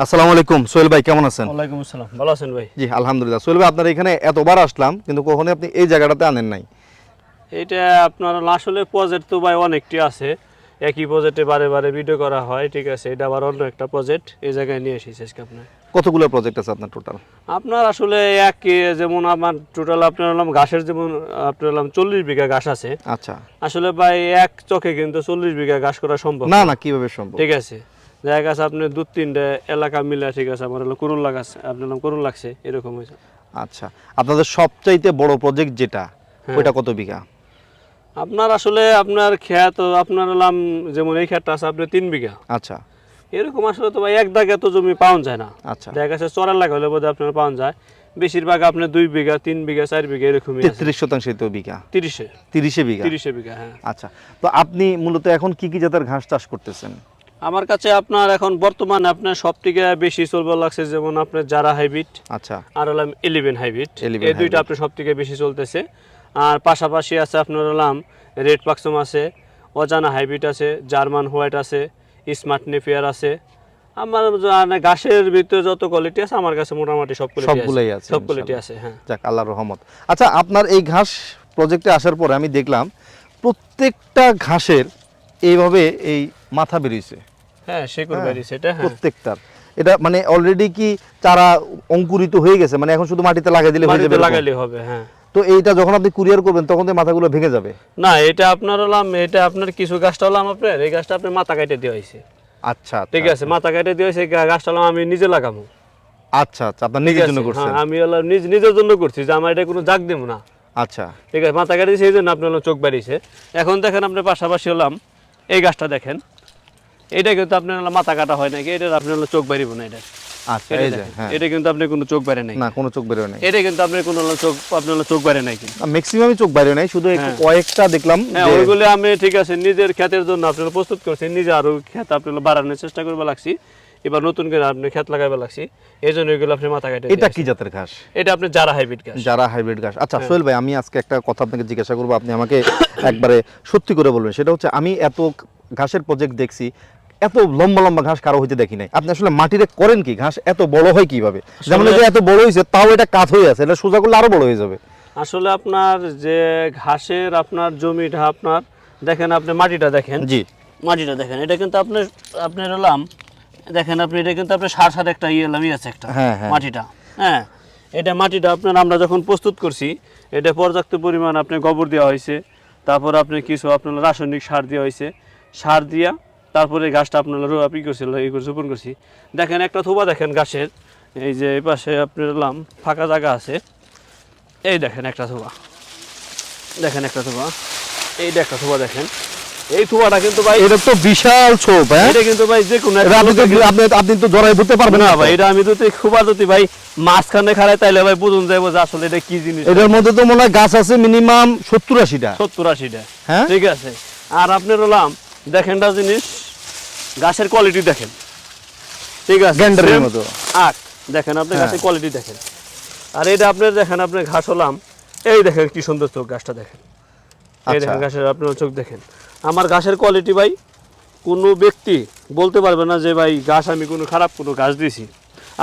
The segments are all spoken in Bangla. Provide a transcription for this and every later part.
আসসালামু আলাইকুম। সোহেল ভাই কেমন আছেন? ওয়ালাইকুম আসসালাম। ভালো আছেন ভাই? জি আলহামদুলিল্লাহ। সোহেল ভাই আপনার এখানে এতবার আসলাম কিন্তু আপনি এই জায়গাটাতে আনেন নাই? এটা আপনার আসলে প্রজেক্ট তো ভাই অনেকটি আছে। একই প্রজেক্টে বারে বারে ভিডিও করা হয় ঠিক আছে? এটা আবার অন্য একটা প্রজেক্ট এই জায়গায় নিয়ে এসেছি আজকে আপনার। কতগুলো প্রজেক্ট আছে আপনার টোটাল আপনার আসলে এক যেমন আমার টোটাল আপনার হলাম ঘাসের যেমন আপনার হলাম চল্লিশ বিঘা ঘাস আছে। আচ্ছা। আসলে ভাই এক চোখে কিন্তু চল্লিশ বিঘা ঘাস করা সম্ভব না। না কীভাবে সম্ভব? ঠিক আছে? জায়গা আছে আপনি দু তিনটে এলাকা মিলে ঠিক আছে আমার হলো করুন লাগাস আপনার নাম করুন লাগছে এরকম হয়েছে। আচ্ছা আপনাদের সবচাইতে বড় প্রজেক্ট যেটা হ্যাঁ। ওইটা কত বিঘা? আপনার আসলে আপনার খেত আপনার হলাম যেমন এই খেতটা আছে আপনি তিন বিঘা। আচ্ছা। এরকম আসলে তো ভাই এক দাগ এত জমি পাওয়া যায় না। আচ্ছা। দেখা গেছে চড়ার লাগা হলে বোধহয় আপনার পাওয়া যায়। বেশিরভাগ আপনার দুই বিঘা তিন বিঘা চার বিঘা এরকম তেত্রিশ শতাংশ তো বিঘা? তিরিশে। তিরিশে বিঘা? তিরিশে বিঘা হ্যাঁ। আচ্ছা তো আপনি মূলত এখন কি কি জাতের ঘাস চাষ করতেছেন? আমার কাছে আপনার এখন বর্তমানে আপনার সব থেকে বেশি চলবে লাগছে যেমন আপনার যারা হাইব্রিড আচ্ছা। আর হলাম ইলেভেন হাইব্রিড 11 এই দুইটা আপনার সব থেকে বেশি চলতেছে। আর পাশাপাশি আছে আপনার হলাম রেড পাকসম আছে অজানা হাইব্রিড আছে জার্মান হোয়াইট আছে স্মার্ট নেপিয়ার আছে। আমার ঘাসের ভিতরে যত কোয়ালিটি আছে আমার কাছে মোটামুটি সব কোয়ালিটি আছে, সব কোয়ালিটি আছে হ্যাঁ। যাক আল্লাহর রহমত। আচ্ছা আপনার এই ঘাস প্রজেক্টে আসার পরে আমি দেখলাম প্রত্যেকটা ঘাসের এইভাবে এই মাথা বেরিয়েছে। হ্যাঁ হ্যাঁ, হ্যাঁ। প্রত্যেকটার। এটা মানে অলরেডি কি চারা অঙ্কুরিত হয়ে গেছে? মানে এখন শুধু মাটিতে লাগিয়ে দিলে হয়ে যাবে লাগাইলে হবে হ্যাঁ। তো এইটা যখন আপনি কুরিয়ার করবেন তখন তো মাথাগুলো ভেঙে যাবে। না এটা আপনার হলাম এটা আপনার কিছু গাছটা হলাম আপনার এই গাছটা আপনার মাথা কাটে দেওয়া হয়েছে। আচ্ছা ঠিক আছে মাথা কাটে হয়েছে গাছটা আমি নিজে লাগাবো আচ্ছা আচ্ছা আপনার নিজের জন্য করছেন। আমি নিজ নিজের জন্য করছি যে আমার এটা কোনো জাগ দেবো না। আচ্ছা। ঠিক আছে মাথা কাটে সেই জন্য আপনার চোখ বাড়িয়েছে। এখন দেখেন আপনার পাশাপাশি হলাম এই গাছটা দেখেন। এটা কিন্তু আপনার মাথা কাটা হয় নাকি? এটা আপনার হলো চোখ বাড়িব না এটা। আচ্ছা এই যে এটা কিন্তু আপনি কোনো চোখ বাড়ে নাই। না কোনো চোখ বেরোয় নাই। এটা কিন্তু আপনার কোনো চোখ আপনার চোখ বাড়ে নাই কিন্তু। ম্যাক্সিমামই চোখ বাইরে নাই শুধু একটু। কয়েকটা দেখলাম হ্যাঁ ওইগুলো আমি ঠিক আছে নিজের ক্ষেতের জন্য আপনারা প্রস্তুত নিজে আরও ক্ষেত আপনার বাড়ানোর চেষ্টা করবে লাগছি। এবার নতুন করে আপনি ক্ষেত লাগাইবে লাগছি এই জন্য এগুলো আপনি মাথা কাটে এটা কি জাতের ঘাস? এটা আপনি যারা হাইব্রিড গাছ যারা হাইব্রিড ঘাস। আচ্ছা হ্যাঁ। সোহেল ভাই আমি আজকে একটা কথা আপনাকে জিজ্ঞাসা করব আপনি আমাকে একবারে সত্যি করে বলবেন। সেটা হচ্ছে আমি এত ঘাসের প্রজেক্ট দেখছি এত লম্বা লম্বা ঘাস কারও হইতে দেখি নাই। আপনি আসলে মাটিতে করেন কি? ঘাস এত বড় হয় কীভাবে? যেমন যে এত বড় হয়েছে তাও এটা কাত হয়ে আছে এটা সোজা করলে আরও বড় হয়ে যাবে। আসলে আপনার যে ঘাসের আপনার জমিটা আপনার দেখেন আপনি মাটিটা দেখেন। জি। মাটিটা দেখেন এটা কিন্তু আপনার আপনার হলাম দেখেন আপনি এটা কিন্তু আপনার সার সার একটা ইয়ে এলাম আছে একটা হ্যাঁ, হ্যাঁ। মাটিটা। হ্যাঁ এটা মাটিটা আপনার আমরা যখন প্রস্তুত করছি এটা পর্যাপ্ত পরিমাণ আপনি গোবর দেওয়া হয়েছে। তারপর আপনি কিছু আপনার রাসায়নিক সার দেওয়া হয়েছে। সার দিয়া তারপরে গাছটা আপনার রো- আপনি করছিল এই করে রোপণ করছি। দেখেন একটা থোবা দেখেন গাছের এই যে এই পাশে আপনার ফাঁকা জায়গা আছে। এই দেখেন একটা থোবা। দেখেন একটা থোবা। এইটা একটা থোবা দেখেন। এই থোবাটা কিন্তু ভাই এটা তো বিশাল ছোপ হ্যাঁ? এটা কিন্তু ভাই যে কোনো আপনি আপনি তো জড়াই বুঝতে পারবেন না ভাই এটা আমি যদি খুব যদি ভাই মাঝখানে খাড়াই তাইলে ভাই বুঝুন যাইবো যে আসলে এটা কি জিনিস। এটার মধ্যে তো মনে হয় গাছ আছে মিনিমাম সত্তর আশিটা। সত্তর আশিটা। হ্যাঁ? ঠিক আছে। আর আপনার হলাম দেখেন একটা জিনিস গাছের কোয়ালিটি দেখেন। ঠিক আছে? গ্যান্ডারের মতো। আখ দেখেন আপনি হ্যাঁ। গাছের কোয়ালিটি দেখেন। আর এটা আপনার দেখেন আপনি ঘাস হলাম। এই দেখেন কি সুন্দর চোখ গাছটা দেখেন। এই আচ্ছা। দেখেন গাছের আপনার চোখ দেখেন। আমার গাছের কোয়ালিটি ভাই কোনো ব্যক্তি বলতে পারবে না যে ভাই গাছ আমি কোনো খারাপ কোনো গাছ দিয়েছি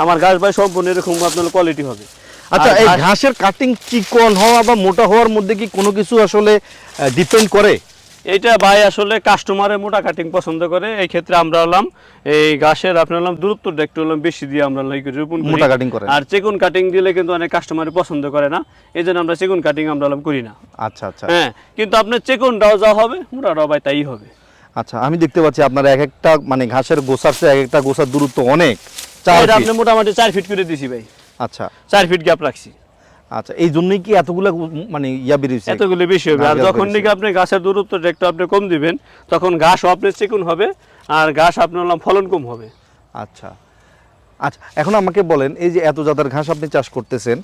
আমার গাছ ভাই সম্পূর্ণ এরকম আপনার কোয়ালিটি হবে। আচ্ছা এই ঘাসের কাটিং চিকন হওয়া বা মোটা হওয়ার মধ্যে কি কোনো কিছু আসলে ডিপেন্ড করে? এইটা ভাই আসলে কাস্টমারের মোটা কাটিং পছন্দ করে এই ক্ষেত্রে আমরা হলাম এই ঘাসের আপনার হলাম দূরত্বটা একটু হলাম বেশি দিয়ে আমরা রোপণ মোটা cutting করেন। আর চেগুন কাটিং দিলে কিন্তু অনেক কাস্টমার পছন্দ করে না এই জন্য আমরা চেগুন কাটিং আমরা হলাম করি না। আচ্ছা আচ্ছা। হ্যাঁ কিন্তু আপনার চেগুনটাও যা হবে মোটাটাও ভাই তাই হবে। আচ্ছা আমি দেখতে পাচ্ছি আপনার এক একটা মানে ঘাসের চেয়ে এক একটা গোছার দূরত্ব অনেক আপনি মোটামুটি চার ফিট করে দিছি ভাই। আচ্ছা। চার ফিট গ্যাপ রাখছি। আচ্ছা এই জন্যই কি এতগুলা মানে ইয়া বেরিয়েছে এতগুলো বেশি হবে। আর যখন নাকি আপনি গাছের দূরত্বটা একটু আপনি কম দিবেন তখন ঘাসও আপনার চিকুন হবে আর ঘাস আপনার ফলন কম হবে। আচ্ছা। আচ্ছা এখন আমাকে বলেন এই যে এত জাতের ঘাস আপনি চাষ করতেছেন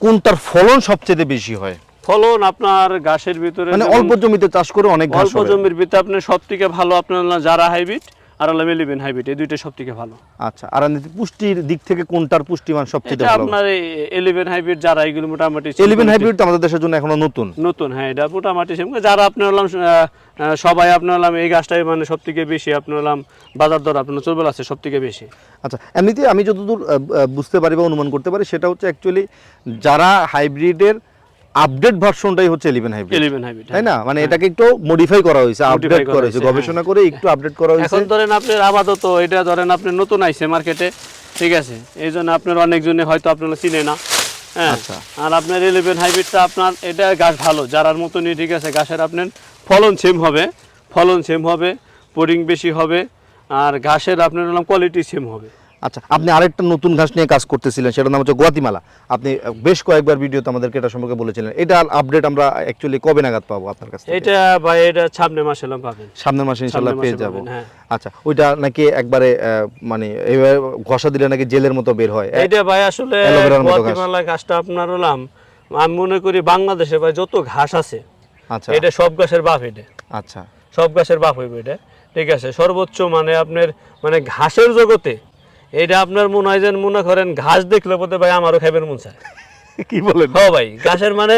কোনটার ফলন সবচেয়ে বেশি হয়? ফলন আপনার ঘাসের ভিতরে মানে অল্প জমিতে চাষ করে অনেক ঘাস অল্প জমির ভিতরে আপনার সব থেকে ভালো আপনার যারা হাইব্রিড আর হলাম এলিভেন হাইব্রিড এই দুইটা সব থেকে ভালো। আচ্ছা আর পুষ্টির দিক থেকে কোনটার পুষ্টিমান এটা ভালো? আপনার এলিভেন হাইব্রিড যারা এগুলো মোটামুটি এলিভেন হাইব্রিড তো আমাদের দেশের জন্য এখনও নতুন। নতুন হ্যাঁ এটা মোটামুটি সেম যারা আপনার হলাম সবাই আপনার হলাম এই গাছটাই মানে সব থেকে বেশি আপনার হলাম বাজার দর আপনার চলবে আছে সব থেকে বেশি। আচ্ছা এমনিতে আমি যতদূর বুঝতে পারি বা অনুমান করতে পারি সেটা হচ্ছে অ্যাকচুয়ালি যারা হাইব্রিডের আপডেট ভার্সনটাই হচ্ছে এলিভেন হাইব্রিড এলিভেন হাইব্রিড তাই না? মানে এটাকে একটু মডিফাই করা হয়েছে আপডেট হ্যাঁ। করা হয়েছে গবেষণা করে একটু আপডেট করা হয়েছে। এখন ধরেন আপনার আপাতত এটা ধরেন আপনি নতুন আইছে মার্কেটে ঠিক আছে? এই জন্য আপনার অনেকজনে হয়তো আপনারা চিনে না হ্যাঁ? আচ্ছা। আর আপনার ইলেভেন হাইব্রিডটা আপনার এটা গাছ ভালো যারার মতনই ঠিক আছে গাছের আপনার ফলন সেম হবে ফলন সেম হবে পোরিং বেশি হবে আর ঘাসের আপনার হলাম কোয়ালিটি সেম হবে। আচ্ছা আপনি আরেকটা নতুন ঘাস নিয়ে কাজ করতেছিলেন সেটার নাম হচ্ছে গোয়াতিমালা। আপনি বেশ কয়েকবার ভিডিওতে আমাদেরকে এটা সম্পর্কে বলেছিলেন। এটা আপডেট আমরা অ্যাকচুয়ালি কবে নাগাদ পাবো আপনার কাছ এটা বা এটা সামনে মাসে পাবেন। সামনের মাসে ইনশাল্লাহ পেয়ে যাব। হ্যাঁ। আচ্ছা ওইটা নাকি একবারে মানে এইভাবে ঘষা দিলে নাকি জেলের মতো বের হয়? এইটা ভাই আসলে। গুয়াতিমালা ঘাসটা আপনার হলাম আমি মনে করি বাংলাদেশে ভাই যত ঘাস আছে আচ্ছা। এটা সব ঘাসের বাপ এটা। আচ্ছা। সব ঘাসের বাপ হইবে এটা ঠিক আছে? সর্বোচ্চ মানে আপনার মানে ঘাসের জগতে এটা আপনার মনে হয় যেন মনে করেন ঘাস দেখলে বোধহয় ভাই আমারও খাইবেন মন চায়। কি বলেন? হ ভাই ঘাসের মানে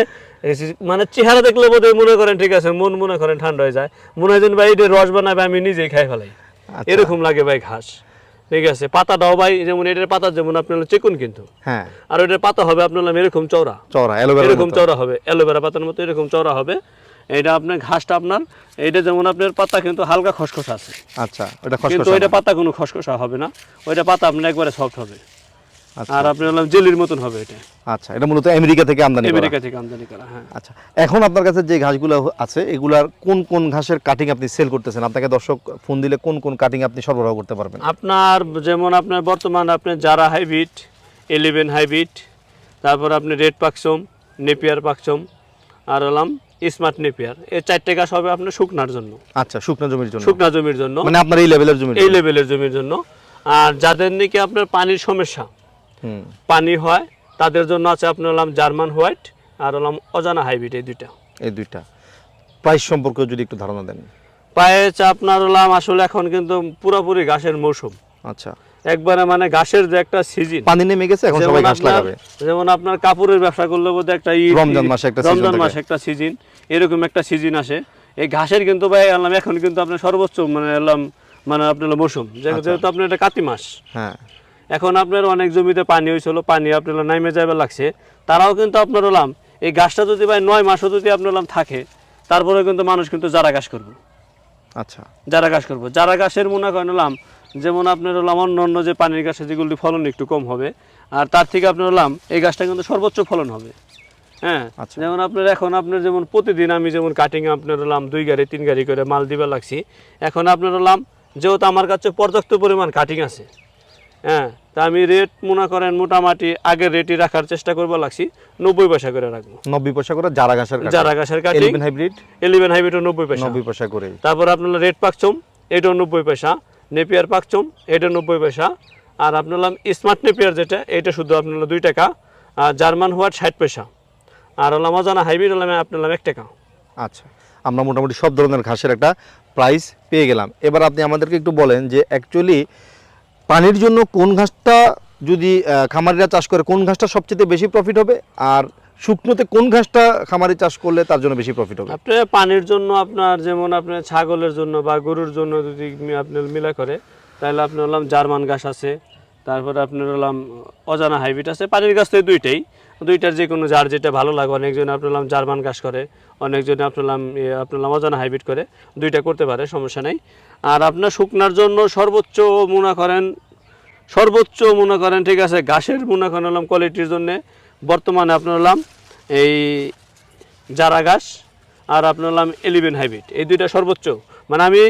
মানে চেহারা দেখলে বোধহয় মনে করেন ঠিক আছে মন মনে করেন ঠান্ডা হয়ে যায়। মনে হয় যেন ভাই এটা রস বানাবে আমি নিজেই খাই ফেলাই। আচ্ছা। এরকম লাগে ভাই ঘাস। ঠিক আছে পাতা পাতাটাও ভাই যেমন এটার পাতা যেমন আপনার চেকুন কিন্তু। হ্যাঁ। আর ওইটার পাতা হবে আপনার এরকম চওড়া। চওড়া এরকম চওড়া হবে অ্যালোভেরা পাতার মতো এরকম চওড়া হবে। এটা আপনার ঘাসটা আপনার এইটা যেমন আপনার পাতা কিন্তু হালকা খসখসা আছে। আচ্ছা ওটা কিন্তু ওইটা পাতা কোনো খসখসা হবে না ওইটা পাতা আপনার একবারে সফট হবে। আচ্ছা। আর আপনার হলাম জেলির মতন হবে এটা। আচ্ছা এটা মূলত আমেরিকা থেকে আমদানি আমেরিকা থেকে আমদানি করা হ্যাঁ। আচ্ছা এখন আপনার কাছে যে ঘাসগুলো আছে এগুলার কোন কোন ঘাসের কাটিং আপনি সেল করতেছেন? আপনাকে দর্শক ফোন দিলে কোন কোন কাটিং আপনি সরবরাহ করতে পারবেন? আপনার যেমন আপনার বর্তমান আপনার যারা হাইব্রিড এলিভেন হাইব্রিড তারপর আপনি রেড পাকসম নেপিয়ার পাকসম আর হলাম স্মার্ট নেপিয়ার। এই চারটে গাছ হবে আপনার শুকনার জন্য। আচ্ছা শুকনো জমির জন্য। শুকনা জমির জন্য। মানে আপনার এই লেভেলের জমির এই লেভেলের জমির জন্য। আর যাদের নাকি আপনার পানির সমস্যা পানি হয় তাদের জন্য আছে আপনার হলাম জার্মান হোয়াইট আর হলাম অজানা হাইব্রিড এই দুইটা। এই দুইটা। প্রাইস সম্পর্কে যদি একটু ধারণা দেন। পায়ে চা আপনার হলাম আসলে এখন কিন্তু পুরোপুরি ঘাসের মৌসুম। আচ্ছা। একবারে মানে ঘাসের যে একটা সিজন পানি নেমে গেছে এখন সবাই ঘাস লাগাবে। যেমন আপনার কাপড়ের ব্যবসা করলে বোধ একটা রমজান মাসে একটা রমজান মাসে একটা সিজন এরকম একটা সিজন আসে। এই ঘাসের কিন্তু ভাই এলাম এখন কিন্তু আপনার সর্বোচ্চ মানে এলাম মানে আপনার মৌসুম। আচ্ছা। যেহেতু আপনার এটা কাতি মাস। হ্যাঁ। এখন আপনার অনেক জমিতে পানি হয়েছিল পানি আপনার নাইমে যাবে লাগছে। তারাও কিন্তু আপনার হলাম এই গাছটা যদি ভাই নয় মাসও যদি আপনার হলাম থাকে তারপরে কিন্তু মানুষ কিন্তু যারা গাছ করব। আচ্ছা। যারা গাছ করব। যারা গাছের মনে করেন হলাম যেমন আপনার হলাম অন্য অন্য যে পানির গাছে যেগুলি ফলন একটু কম হবে আর তার থেকে আপনার হলাম এই গাছটা কিন্তু সর্বোচ্চ ফলন হবে। হ্যাঁ? আচ্ছা। যেমন আপনার এখন আপনার যেমন প্রতিদিন আমি যেমন কাটিং আপনার হলাম দুই গাড়ি তিন গাড়ি করে মাল দিবে লাগছি এখন আপনার হলাম যেহেতু আমার কাছে পর্যাপ্ত পরিমাণ কাটিং আছে হ্যাঁ? তা আমি রেট মনে করেন মোটামুটি আগের রেটই রাখার চেষ্টা করব লাগছি নব্বই পয়সা করে রাখব। নব্বই পয়সা করে জারা ঘাসের যারা গাছের কাটিং এলিভেন হাইব্রিড এলিভেন হাইব্রিডও নব্বই পয়সা। নব্বই পয়সা করে তারপর আপনার রেড পাকচম এটাও নব্বই পয়সা। নেপিয়ার পাকচম, এটা নব্বই পয়সা। আর আপনার স্মার্ট নেপিয়ার যেটা, এটা শুধু আপনার দুই টাকা। আর জার্মান হোয়াট, ষাট পয়সা। আর হলাম অজানা হাইব্রিড, হলাম আপনার এক টাকা। আচ্ছা আমরা মোটামুটি সব ধরনের ঘাসের একটা প্রাইস পেয়ে গেলাম। এবার আপনি আমাদেরকে একটু বলেন যে অ্যাকচুয়ালি পানির জন্য কোন ঘাসটা যদি খামারিরা চাষ করে, কোন ঘাসটা সবচেয়ে বেশি প্রফিট হবে? আর শুকনোতে কোন ঘাসটা খামারি চাষ করলে তার জন্য বেশি প্রফিট হবে? আপনার পানির জন্য আপনার যেমন আপনার ছাগলের জন্য বা গরুর জন্য যদি আপনার মিলা করে, তাহলে আপনার হলাম জার্মান ঘাস আছে, তারপরে আপনার হলাম অজানা হাইব্রিড আছে, পানির গাছ তো দুইটাই। দুইটার যে কোনো যার যেটা ভালো লাগে, অনেকজন আপনার জার্মান ঘাস করে, অনেকজন আপনার আপনার অজানা হাইব্রিড করে, দুইটা করতে পারে, সমস্যা নেই। আর আপনার শুকনার জন্য সর্বোচ্চ মনে করেন, সর্বোচ্চ মনে করেন ঠিক আছে, ঘাসের মনে করেন হলাম কোয়ালিটির জন্য বর্তমানে আপনার হলাম এই জারা ঘাস আর আপনার হলাম এলিভেন হাইব্রিড। এই দুইটা সর্বোচ্চ। মানে আমি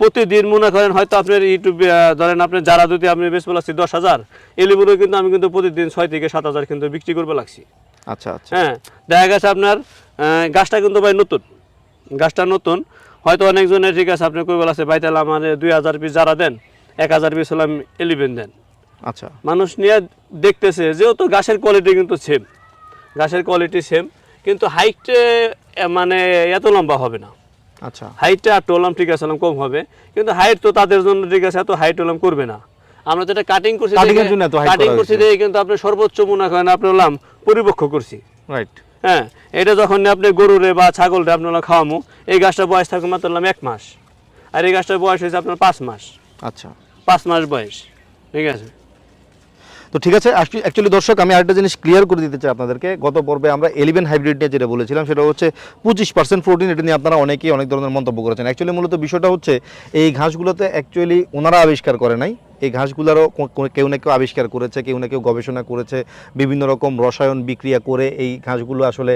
প্রতিদিন মনে করেন হয়তো আপনার ইউটিউবে ধরেন আপনি যারা যদি আপনি বেশ বলাচ্ছি দশ হাজার এলিভেনও কিন্তু আমি কিন্তু প্রতিদিন ছয় থেকে সাত হাজার কিন্তু বিক্রি করব লাগছি। আচ্ছা আচ্ছা। হ্যাঁ দেখা গেছে আপনার গাছটা কিন্তু ভাই নতুন। গাছটা নতুন। হয়তো অনেকজনের ঠিক আছে আপনি কই বলাছে ভাই তাহলে আমার দুই হাজার পিস যারা দেন এক হাজার পিস হলাম এলিভেন দেন। আচ্ছা। মানুষ নিয়ে দেখতেছে যেহেতু গাছের কোয়ালিটি কিন্তু সেম গাছের কোয়ালিটি সেম কিন্তু হাইটে মানে এত লম্বা হবে না। আচ্ছা। হাইটটা একটু হলাম ঠিক আছে কম হবে। কিন্তু হাইট তো তাদের জন্য ঠিক আছে এত হাইট হলাম করবে না। আমরা যেটা কাটিং করছি কাটিং করছি। দেখে কিন্তু আপনি সর্বোচ্চ মনে করেন আপনি হলাম পরিপক্ষ করছি। রাইট হ্যাঁ এটা যখন আপনি গরুরে বা ছাগলরে আপনি হলাম খাওয়ামু এই গাছটার বয়স থাকবে মাত্র এক মাস। আর এই গাছটার বয়স হয়েছে আপনার পাঁচ মাস। আচ্ছা। পাঁচ মাস বয়স ঠিক আছে। তো ঠিক আছে অ্যাকচুয়ালি দর্শক, আমি আরেকটা জিনিস ক্লিয়ার করে দিতে চাই আপনাদেরকে। গত পর্বে আমরা এলিভেন হাইব্রিড নিয়ে যেটা বলেছিলাম, সেটা হচ্ছে পঁচিশ পার্সেন্ট প্রোটিন এটা নিয়ে আপনারা অনেকেই অনেক ধরনের মন্তব্য করেছেন। অ্যাকচুয়ালি মূলত বিষয়টা হচ্ছে, এই ঘাসগুলোতে অ্যাকচুয়ালি ওনারা আবিষ্কার করে নাই। এই ঘাসগুলোরও কেউ না কেউ আবিষ্কার করেছে, কেউ না কেউ গবেষণা করেছে, বিভিন্ন রকম রসায়ন বিক্রিয়া করে এই ঘাসগুলো আসলে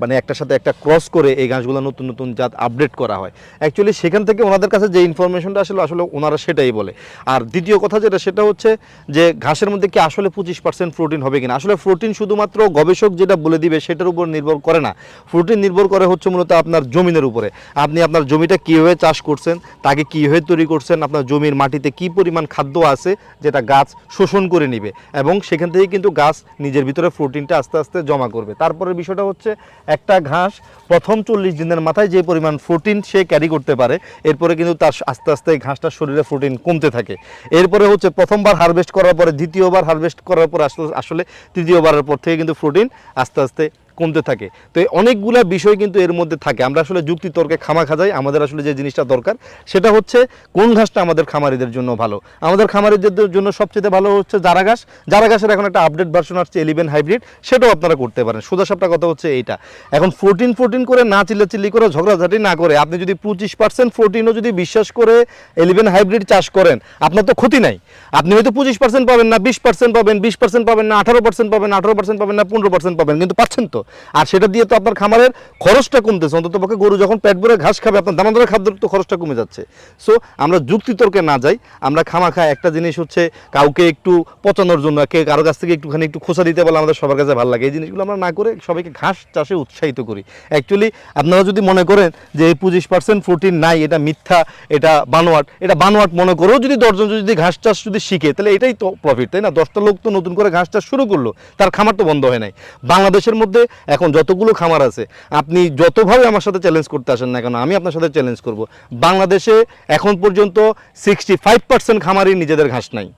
মানে একটার সাথে একটা ক্রস করে এই ঘাসগুলো নতুন নতুন জাত আপডেট করা হয়। অ্যাকচুয়ালি সেখান থেকে ওনাদের কাছে যে ইনফরমেশনটা আসলে আসলে ওনারা সেটাই বলে। আর দ্বিতীয় কথা যেটা, সেটা হচ্ছে যে ঘাসের মধ্যে কি আসলে পঁচিশ পার্সেন্ট প্রোটিন হবে কিনা? আসলে প্রোটিন শুধুমাত্র গবেষক যেটা বলে দিবে, সেটার উপর নির্ভর করে না। প্রোটিন নির্ভর করে হচ্ছে মূলত আপনার জমিনের উপরে। আপনি আপনার জমিটা কীভাবে চাষ করছেন, তাকে কীভাবে তৈরি করছেন, আপনার জমির মাটিতে কি পরিমাণ খাদ্য আছে যেটা গাছ শোষণ করে নিবে এবং সেখান থেকে কিন্তু গাছ নিজের ভিতরে প্রোটিনটা আস্তে আস্তে জমা করবে। তারপরের বিষয়টা হচ্ছে একটা ঘাস প্রথম চল্লিশ দিনের মাথায় যে পরিমাণ প্রোটিন সে ক্যারি করতে পারে, এরপরে কিন্তু তার আস্তে আস্তে ঘাসটার শরীরে প্রোটিন কমতে থাকে। এরপরে হচ্ছে প্রথমবার হারভেস্ট করার পরে, দ্বিতীয়বার হারভেস্ট করার পরে আসলে তৃতীয়বারের পর থেকে কিন্তু প্রোটিন আস্তে আস্তে কমতে থাকে। তো অনেকগুলা বিষয় কিন্তু এর মধ্যে থাকে। আমরা আসলে যুক্তি তর্কে খামা খাজাই আমাদের আসলে যে জিনিসটা দরকার, সেটা হচ্ছে কোন ঘাসটা আমাদের খামারিদের জন্য ভালো। আমাদের খামারিদের জন্য সবচেয়ে ভালো হচ্ছে জারা ঘাস। জারা ঘাসের এখন একটা আপডেট ভার্সন আসছে এলিভেন হাইব্রিড সেটাও আপনারা করতে পারেন। সোজা সাপটা কথা হচ্ছে এইটা। এখন ফোরটিন ফোরটিন করে না চিল্লাচিল্লি করে, ঝগড়াঝাটি না করে। আপনি যদি পঁচিশ পার্সেন্ট ফোরটিনও যদি বিশ্বাস করে এলিভেন হাইব্রিড চাষ করেন, আপনার তো ক্ষতি নাই। আপনি হয়তো পঁচিশ পার্সেন্ট পাবেন না, বিশ পার্সেন্ট পাবেন, বিশ পার্সেন্ট পাবেন না, আঠারো পার্সেন্ট পাবেন আঠারো পার্সেন্ট পাবেন না, পনেরো পার্সেন্ট পাবেন, কিন্তু পাচ্ছেন তো। আর সেটা দিয়ে তো আপনার খামারের খরচটা কমতেছে। অন্তত পক্ষে গরু যখন পেট ভরে ঘাস খাবে, আপনার দানাদারের খাদ্যের তো খরচটা কমে যাচ্ছে। সো আমরা যুক্তিতর্কে না যাই, আমরা খামাখা একটা জিনিস হচ্ছে কাউকে একটু পচানোর জন্য, কে কারও কাছ থেকে একটুখানি একটু খোসা দিতে বলে আমাদের সবার কাছে ভালো লাগে। এই জিনিসগুলো আমরা না করে সবাইকে ঘাস চাষে উৎসাহিত করি। অ্যাকচুয়ালি আপনারা যদি মনে করেন যে এই পঁচিশ পার্সেন্ট প্রোটিন নাই, এটা মিথ্যা, এটা বানোয়াট এটা বানোয়াট মনে করেও যদি দশজন যদি ঘাস চাষ যদি শিখে, তাহলে এটাই তো প্রফিট তাই না? দশটা লোক তো নতুন করে ঘাস চাষ শুরু করল, তার খামার তো বন্ধ হয় নাই। বাংলাদেশের মধ্যে এখন যতগুলো খামার আছে, আপনি যতভাবে আমার সাথে চ্যালেঞ্জ করতে আসেন না কেন, আমি আপনার সাথে চ্যালেঞ্জ করব। বাংলাদেশে এখন পর্যন্ত সিক্সটি ফাইভ পার্সেন্ট খামারই নিজেদের ঘাস নাই।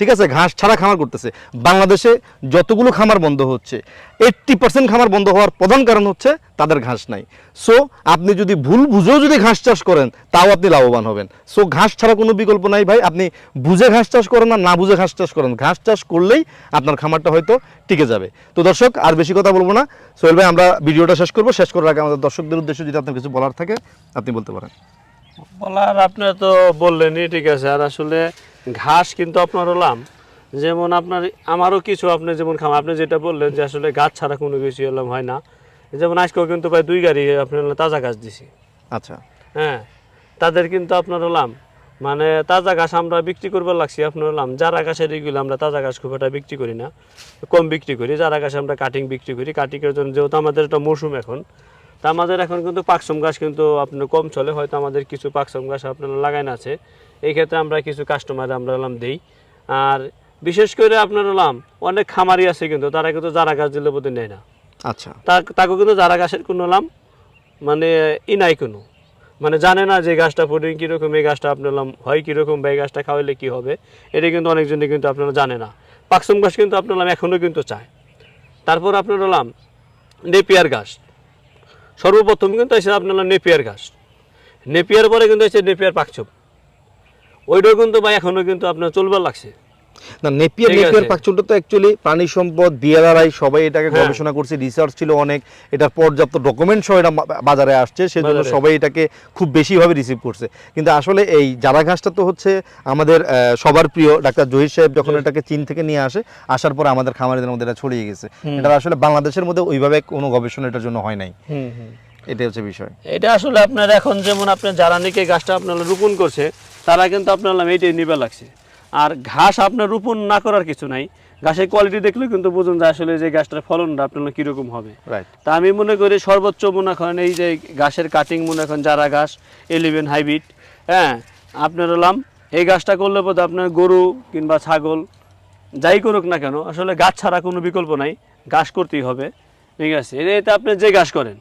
ঠিক আছে, ঘাস ছাড়া খামার করতেছে। বাংলাদেশে যতগুলো খামার বন্ধ হচ্ছে এইট্টি পার্সেন্ট খামার বন্ধ হওয়ার প্রধান কারণ হচ্ছে তাদের ঘাস নাই। সো আপনি যদি ভুল বুঝেও যদি ঘাস চাষ করেন, তাও আপনি লাভবান হবেন। সো ঘাস ছাড়া কোনো বিকল্প নাই ভাই। আপনি বুঝে ঘাস চাষ করেন না না বুঝে ঘাস চাষ করেন। ঘাস চাষ করলেই আপনার খামারটা হয়তো টিকে যাবে। তো দর্শক, আর বেশি কথা বলব না। সোহেল ভাই, আমরা ভিডিওটা শেষ করব। শেষ করার আগে আমাদের দর্শকদের উদ্দেশ্যে যদি আপনার কিছু বলার থাকে, আপনি বলতে পারেন। বলার আপনার তো বললেনই ঠিক আছে। আর আসলে ঘাস কিন্তু আপনার হলাম যেমন আপনার আমারও কিছু আপনি যেমন খাম আপনি যেটা বললেন যে আসলে গাছ ছাড়া কোনো কিছু হলাম হয় না। যেমন আজকেও কিন্তু প্রায় দুই গাড়ি আপনার তাজা গাছ দিছি। আচ্ছা। হ্যাঁ তাদের কিন্তু আপনার হলাম মানে তাজা ঘাস আমরা বিক্রি করবার লাগছি আপনার হলাম যারা ঘাসের এগুলো আমরা তাজা ঘাস খুব একটা বিক্রি করি না। কম বিক্রি করি। যারা ঘাস আমরা কাটিং বিক্রি করি। কাটিংয়ের জন্য যেহেতু আমাদের একটা মৌসুম এখন তা আমাদের এখন কিন্তু পাকসম গাছ কিন্তু আপনার কম চলে হয়তো আমাদের কিছু পাকসম গাছ আপনার লাগাইন আছে। এই ক্ষেত্রে আমরা কিছু কাস্টমার আমরা হলাম দিই। আর বিশেষ করে আপনার হলাম অনেক খামারি আছে কিন্তু তারা কিন্তু যারা গাছ দিলে বোধহয় নেয় না। আচ্ছা। তা- তাকে কিন্তু যারা গাছের কোনো নাম মানে ই নাই কোনো। মানে জানে না যে গাছটা প্রোটিন কীরকম এই গাছটা আপনার হয় কীরকম বা এই গাছটা খাওয়াইলে কী হবে। এটা কিন্তু অনেকজনই কিন্তু আপনারা জানে না। পাকসম গাছ কিন্তু আপনার এখনও কিন্তু চায়। তারপর আপনার হলাম নেপিয়ার গাছ সর্বপ্রথম কিন্তু এসে আপনার নেপিয়ার ঘাস। নেপিয়ার পরে কিন্তু এসে নেপিয়ার পাকচুপ। ওইটাও কিন্তু বা এখনও কিন্তু আপনার চলবার লাগছে। না নেপিয়ার নেপিয়ার। পাকচুলটা তো অ্যাকচুয়ালি প্রাণী সম্পদ বিএলআরআই সবাই এটাকে হ্যাঁ। গবেষণা করছে রিসার্চ ছিল অনেক এটার পর্যাপ্ত ডকুমেন্ট সহ এটা বাজারে আসছে সেজন্য সবাই এটাকে খুব বেশিভাবে রিসিভ করছে। কিন্তু আসলে এই জারা ঘাসটা তো হচ্ছে আমাদের সবার প্রিয়। ডাক্তার জহির সাহেব যখন এটাকে চীন থেকে নিয়ে আসে আসার পরে আমাদের খামারিদের মধ্যে এটা ছড়িয়ে গেছে। এটা আসলে বাংলাদেশের মধ্যে ওইভাবে কোনো গবেষণা এটার জন্য হয় নাই। এটাই হচ্ছে বিষয়। এটা আসলে আপনার এখন যেমন আপনার যারা নাকি গাছটা আপনার রোপণ করছে তারা কিন্তু আপনার এইটাই নিবে লাগছে। আর ঘাস আপনার রোপণ না করার কিছু নাই। ঘাসের কোয়ালিটি দেখলে কিন্তু বুঝুন যে আসলে যে গাছটার ফলনটা আপনার কীরকম হবে। তা আমি মনে করি সর্বোচ্চ মনে করেন এই যে ঘাসের কাটিং মনে করেন যারা ঘাস এলিভেন হাইব্রিড হ্যাঁ আপনার হলাম এই গাছটা করলে বোধ আপনার গরু কিংবা ছাগল যাই করুক না কেন আসলে গাছ ছাড়া কোনো বিকল্প নাই ঘাস করতেই হবে ঠিক আছে? এতে আপনি যে ঘাস করেন।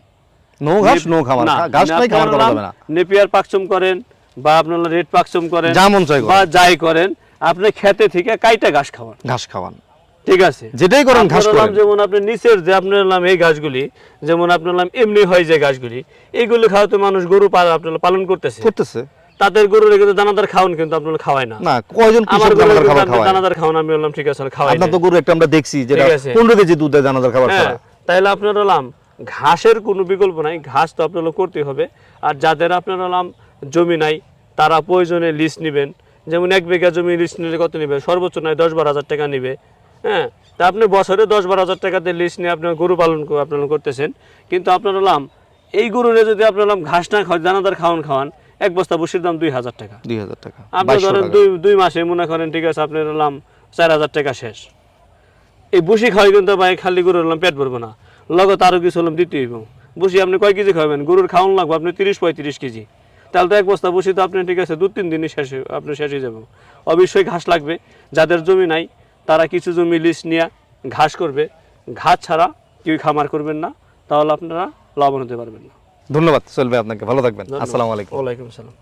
নো ঘাস নো খামার ঘাস খামার করা যাবে না। নেপিয়ার পাকচম করেন বা আপনারা রেড পাকচম করেন যা মন চাই করেন। বা যাই করেন আপনি খেতে থেকে কাইটা ঘাস খাওয়ান। ঘাস খাওয়ান। ঠিক আছে? যেটাই করেন ঘাস করেন। যেমন আপনি নিচের যে আপনার নাম এই গাছগুলি যেমন আপনার নাম এমনি হয় যে গাছগুলি এইগুলি খাওয়াতে মানুষ গরু আপনার পালন করতেছে। করতেছে। তাদের গরুর কিন্তু দানাদার খাওয়ান কিন্তু আপনারা খাওয়ায় না। না কয়জন কৃষক দানাদার খাবার খাওয়ায়? দানাদার খাওয়ান আমি বললাম ঠিক আছে খাওয়াই আপনার তো গরু একটা আমরা দেখছি যেটা ঠিক আছে। পনেরো কেজি দুধ দেয় দানাদার খাবার হ্যাঁ ছাড়া তাইলে আপনার হলাম ঘাসের কোনো বিকল্প নাই ঘাস তো আপনার করতে হবে। আর যাদের আপনার হলাম জমি নাই তারা প্রয়োজনে লিস্ট নেবেন। যেমন এক বিঘা জমি লিস্ট নিলে কত নেবে? সর্বোচ্চ নয় দশ বারো হাজার টাকা নেবে। হ্যাঁ? তা আপনি বছরে দশ বারো হাজার টাকাতে লিস্ট নিয়ে আপনার গরু পালন আপনার করতেছেন। কিন্তু আপনার হলাম এই গরুরে যদি আপনার হলাম ঘাস না খাওয়ান দানাদার খাওয়ান খাওয়ান এক বস্তা বসির দাম দুই হাজার টাকা। দুই হাজার টাকা। আপনি ধরেন দুই দুই মাসে মনে করেন ঠিক আছে আপনার হলাম চার হাজার টাকা শেষ। এই বুসি খাওয়াই কিন্তু ভাই খালি গরুর হলাম পেট ভরবে না। লগত আরও কিছু হলাম দিতে হইব। বুসি আপনি কয় কেজি খাবেন গরুর খাওয়ান লাগবে আপনি তিরিশ পঁয়ত্রিশ কেজি। তাহলে তো এক বস্তা বসি তো আপনি ঠিক আছে দু তিন দিনই শেষ আপনি শেষ হয়ে যাবেন অবশ্যই ঘাস লাগবে। যাদের জমি নাই তারা কিছু জমি লিস্ট নিয়ে ঘাস করবে। ঘাস ছাড়া কেউ খামার করবেন না তাহলে আপনারা লাভবান হতে পারবেন না। ধন্যবাদ চলবে আপনাকে। ভালো থাকবেন। আসসালামু আলাইকুম। ওয়ালাইকুম আসসালাম।